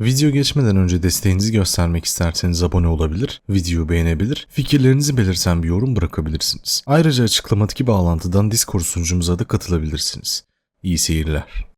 Video geçmeden önce desteğinizi göstermek isterseniz abone olabilir, videoyu beğenebilir, fikirlerinizi belirten bir yorum bırakabilirsiniz. Ayrıca açıklamadaki bağlantıdan Discord sunucumuza da katılabilirsiniz. İyi seyirler.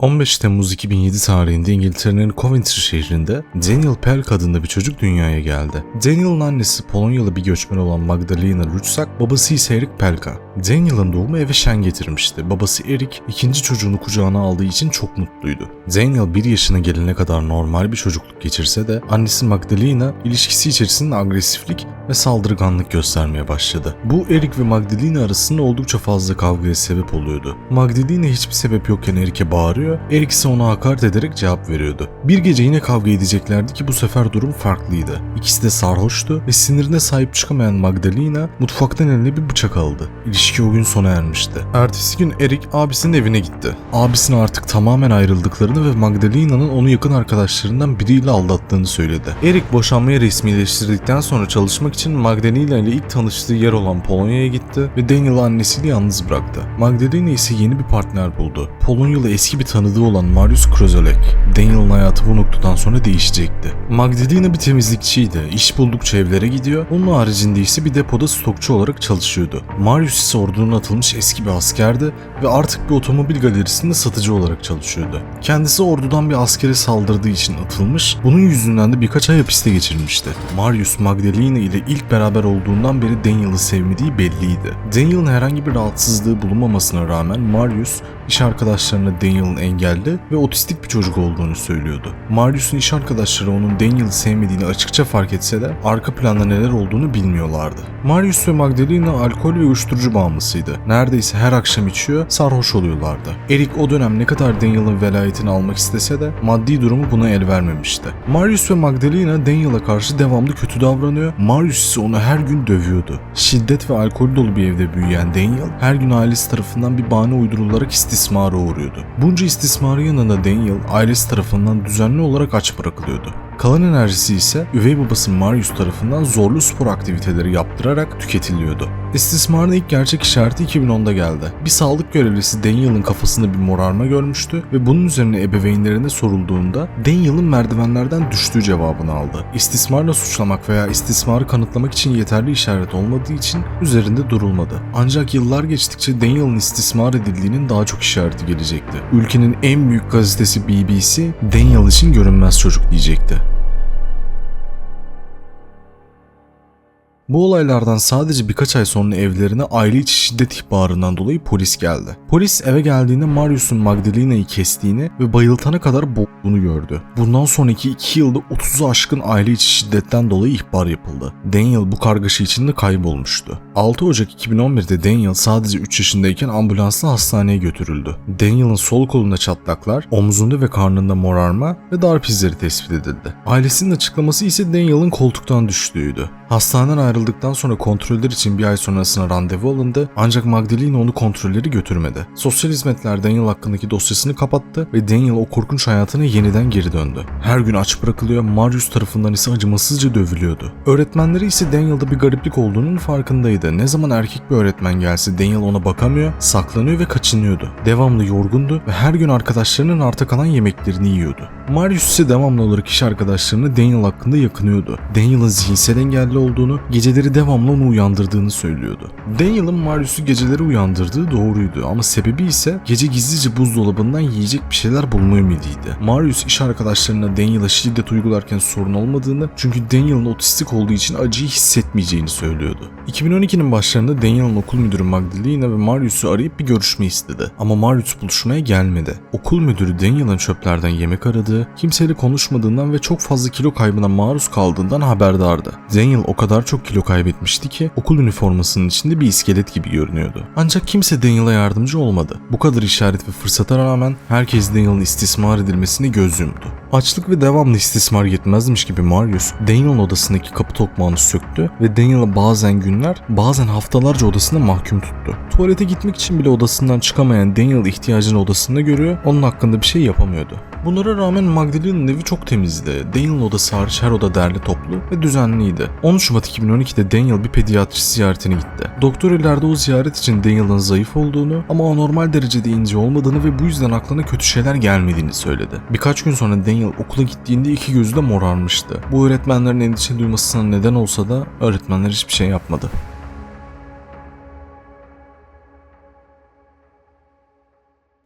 15 Temmuz 2007 tarihinde İngiltere'nin Coventry şehrinde Daniel Pelk adında bir çocuk dünyaya geldi. Daniel'ın annesi Polonyalı bir göçmen olan Magdalena Rutsak, babası ise Erik Pelka. Daniel'ın doğumu eve şen getirmişti. Babası Erik ikinci çocuğunu kucağına aldığı için çok mutluydu. Daniel bir yaşına gelene kadar normal bir çocukluk geçirse de annesi Magdalena ilişkisi içerisinde agresiflik ve saldırganlık göstermeye başladı. Bu Erik ve Magdalena arasında oldukça fazla kavgaya sebep oluyordu. Magdalena hiçbir sebep yokken Erik'e bağırıyor, Erik ise ona hakaret ederek cevap veriyordu. Bir gece yine kavga edeceklerdi ki bu sefer durum farklıydı. İkisi de sarhoştu ve sinirine sahip çıkamayan Magdalena mutfaktan eline bir bıçak aldı. İlişki o gün sona ermişti. Ertesi gün Erik abisinin evine gitti. Abisine artık tamamen ayrıldıklarını ve Magdalena'nın onu yakın arkadaşlarından biriyle aldattığını söyledi. Erik boşanmayı resmileştirdikten sonra çalışmak için Magdalena ile ilk tanıştığı yer olan Polonya'ya gitti ve Daniel'ı annesiyle yalnız bıraktı. Magdalena ise yeni bir partner buldu. Polonyalı eski bir tanıdığı olan Marius Krozolek. Daniel'ın hayatı bu noktadan sonra değişecekti. Magdalena bir temizlikçiydi. İş buldukça evlere gidiyor. Onun haricinde ise bir depoda stokçu olarak çalışıyordu. Marius ise ordunun atılmış eski bir askerdi ve artık bir otomobil galerisinde satıcı olarak çalışıyordu. Kendisi ordudan bir askere saldırdığı için atılmış, bunun yüzünden de birkaç ay hapiste geçirmişti. Marius Magdalena ile ilk beraber olduğundan beri Daniel'ı sevmediği belliydi. Daniel'ın herhangi bir rahatsızlığı bulunmamasına rağmen Marius iş arkadaşlarına Daniel'ın engelli ve otistik bir çocuk olduğunu söylüyordu. Marius'un iş arkadaşları onun Daniel'ı sevmediğini açıkça fark etse de arka planda neler olduğunu bilmiyorlardı. Marius ve Magdalena alkol ve uyuşturucu bağımlısıydı. Neredeyse her akşam içiyor, sarhoş oluyorlardı. Erik o dönem ne kadar Daniel'ın velayetini almak istese de maddi durumu buna el vermemişti. Marius ve Magdalena Daniel'a karşı devamlı kötü davranıyor, Marius ise onu her gün dövüyordu. Şiddet ve alkol dolu bir evde büyüyen Daniel her gün ailesi tarafından bir bahane uydurularak istismara uğruyordu. Bunca istismarı yanında Daniel ailesi tarafından düzenli olarak aç bırakılıyordu. Kalan enerjisi ise üvey babası Marius tarafından zorlu spor aktiviteleri yaptırarak tüketiliyordu. İstismarın ilk gerçek işareti 2010'da geldi. Bir sağlık görevlisi Daniel'ın kafasında bir morarma görmüştü ve bunun üzerine ebeveynlerine sorulduğunda Daniel'ın merdivenlerden düştüğü cevabını aldı. İstismarla suçlamak veya istismarı kanıtlamak için yeterli işaret olmadığı için üzerinde durulmadı. Ancak yıllar geçtikçe Daniel'ın istismar edildiğinin daha çok işareti gelecekti. Ülkenin en büyük gazetesi BBC, Daniel için görünmez çocuk diyecekti. Bu olaylardan sadece birkaç ay sonra evlerine aile içi şiddet ihbarından dolayı polis geldi. Polis eve geldiğinde Marius'un Magdalena'yı kestiğini ve bayıltana kadar boğduğunu gördü. Bundan sonraki 2 yılda 30'u aşkın aile içi şiddetten dolayı ihbar yapıldı. Daniel bu kargaşa içinde kaybolmuştu. 6 Ocak 2011'de Daniel sadece 3 yaşındayken ambulansla hastaneye götürüldü. Daniel'ın sol kolunda çatlaklar, omzunda ve karnında morarma ve darp izleri tespit edildi. Ailesinin açıklaması ise Daniel'ın koltuktan düştüğüydü. Hastaneden ayrıldıktan sonra kontroller için bir ay sonrasına randevu alındı ancak Magdalena onu kontrolleri götürmedi. Sosyal hizmetler Daniel hakkındaki dosyasını kapattı ve Daniel o korkunç hayatına yeniden geri döndü. Her gün aç bırakılıyor, Marius tarafından ise acımasızca dövülüyordu. Öğretmenleri ise Daniel'da bir gariplik olduğunun farkındaydı. Ne zaman erkek bir öğretmen gelse Daniel ona bakamıyor, saklanıyor ve kaçınıyordu. Devamlı yorgundu ve her gün arkadaşlarının arta kalan yemeklerini yiyordu. Marius ise devamlı olarak iş arkadaşlarını Daniel hakkında yakınıyordu. Daniel'ın zihinsel engelli olduğunu, geceleri devamlı onu uyandırdığını söylüyordu. Daniel'ın Marius'u geceleri uyandırdığı doğruydu ama sebebi ise gece gizlice buzdolabından yiyecek bir şeyler bulma ümidiydi. Marius iş arkadaşlarına Daniel'a şiddet uygularken sorun olmadığını çünkü Daniel'ın otistik olduğu için acıyı hissetmeyeceğini söylüyordu. 2012'nin başlarında Daniel'ın okul müdürü Magdalena ve Marius'u arayıp bir görüşme istedi. Ama Marius buluşmaya gelmedi. Okul müdürü Daniel'ın çöplerden yemek aradığı, kimseyle konuşmadığından ve çok fazla kilo kaybına maruz kaldığından haberdardı. Daniel o kadar çok kilo kaybetmişti ki okul üniformasının içinde bir iskelet gibi görünüyordu. Ancak kimse Daniel'a yardımcı olmadı. Bu kadar işaret ve fırsata rağmen herkes Daniel'ın istismar edilmesine göz yumdu. Açlık ve devamlı istismar yetmezmiş gibi Marius, Daniel'ın odasındaki kapı tokmağını söktü ve Daniel'ı bazen günler, bazen haftalarca odasında mahkum tuttu. Tuvalete gitmek için bile odasından çıkamayan Daniel ihtiyacını odasında görüyor, onun hakkında bir şey yapamıyordu. Bunlara rağmen Magdalena'nın evi çok temizdi. Daniel'ın odası hariç her oda derli toplu ve düzenliydi. 10 Şubat 2012 2012'de Daniel bir pediatrist ziyaretine gitti. Doktor ileride o ziyaret için Daniel'ın zayıf olduğunu ama anormal derecede ince olmadığını ve bu yüzden aklına kötü şeyler gelmediğini söyledi. Birkaç gün sonra Daniel okula gittiğinde iki gözü de morarmıştı. Bu öğretmenlerin endişe duymasına neden olsa da öğretmenler hiçbir şey yapmadı.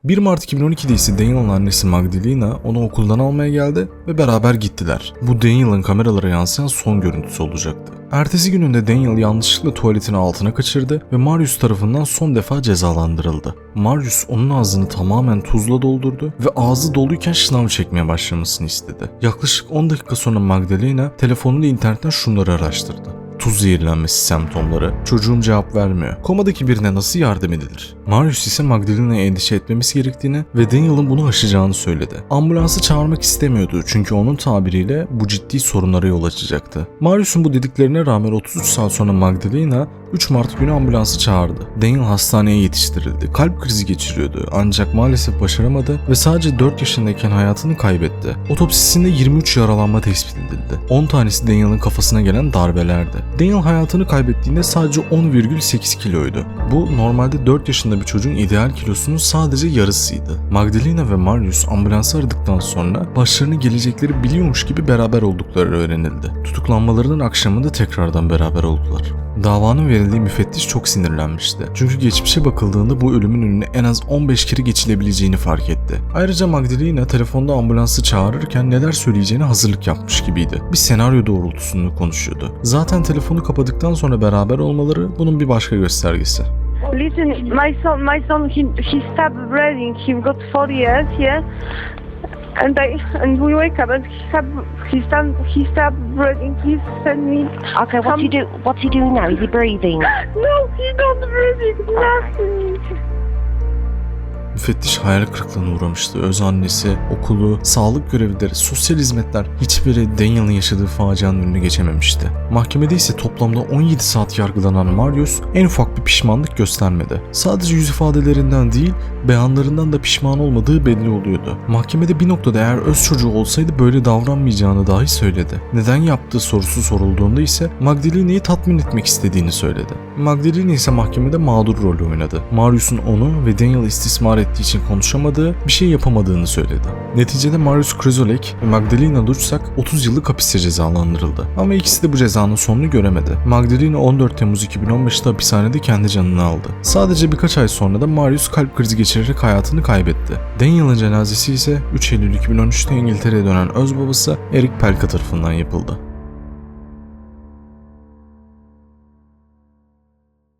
1 Mart 2012'de ise Daniel'ın annesi Magdalena onu okuldan almaya geldi ve beraber gittiler. Bu Daniel'ın kameralara yansıyan son görüntüsü olacaktı. Ertesi gününde Daniel yanlışlıkla tuvaletini altına kaçırdı ve Marius tarafından son defa cezalandırıldı. Marius onun ağzını tamamen tuzla doldurdu ve ağzı doluyken şınav çekmeye başlamasını istedi. Yaklaşık 10 dakika sonra Magdalena telefonuyla internetten şunları araştırdı tuz zehirlenmesi semptomları. Çocuğum cevap vermiyor. Komadaki birine nasıl yardım edilir? Marius ise Magdalena'ya endişe etmemesi gerektiğini ve Daniel'ın bunu aşacağını söyledi. Ambulansı çağırmak istemiyordu çünkü onun tabiriyle bu ciddi sorunlara yol açacaktı. Marius'un bu dediklerine rağmen 33 saat sonra Magdalena 3 Mart günü ambulansı çağırdı. Daniel hastaneye yetiştirildi. Kalp krizi geçiriyordu ancak maalesef başaramadı ve sadece 4 yaşındayken hayatını kaybetti. Otopsisinde 23 yaralanma tespit edildi. 10 tanesi Daniel'ın kafasına gelen darbelerdi. Daniel hayatını kaybettiğinde sadece 10,8 kiloydu. Bu normalde 4 yaşında bir çocuğun ideal kilosunun sadece yarısıydı. Magdalena ve Marius ambulansı aradıktan sonra başlarına gelecekleri biliyormuş gibi beraber oldukları öğrenildi. Tutuklanmalarının akşamında tekrardan beraber oldular. Davanın verildiği müfettiş çok sinirlenmişti. Çünkü geçmişe bakıldığında bu ölümün önüne en az 15 kere geçilebileceğini fark etti. Ayrıca Magdalena telefonda ambulansı çağırırken neler söyleyeceğine hazırlık yapmış gibiydi. Bir senaryo doğrultusunda konuşuyordu. Zaten telefonu kapadıktan sonra beraber olmaları bunun bir başka göstergesi. Listen, my son, my son, he he stopped breathing. He got four years, yeah. And I and we wake up and he stopped he stopped he stopped breathing. He sent me. Okay, what's he do? What's he doing now? Is he breathing? No, he's not breathing. Nothing. Müfettiş hayal kırıklığına uğramıştı. Öz annesi, okulu, sağlık görevlileri, sosyal hizmetler hiçbiri Daniel'ın yaşadığı facianın önüne geçememişti. Mahkemede ise toplamda 17 saat yargılanan Marius en ufak bir pişmanlık göstermedi. Sadece yüz ifadelerinden değil, beyanlarından da pişman olmadığı belli oluyordu. Mahkemede bir noktada eğer öz çocuğu olsaydı böyle davranmayacağını dahi söyledi. Neden yaptığı sorusu sorulduğunda ise Magdalena'yı tatmin etmek istediğini söyledi. Magdalena ise mahkemede mağdur rolü oynadı. Marius'un onu ve Daniel istismar ettiği için konuşamadığı, bir şey yapamadığını söyledi. Neticede Marius Krizolek ve Magdalena Luczak 30 yıllık hapiste cezalandırıldı. Ama ikisi de bu cezanın sonunu göremedi. Magdalena 14 Temmuz 2015'te hapishanede kendi canını aldı. Sadece birkaç ay sonra da Marius kalp krizi geçirerek hayatını kaybetti. Daniel'ın cenazesi ise 3 Eylül 2013'te İngiltere'ye dönen öz babası Eric Pelka tarafından yapıldı.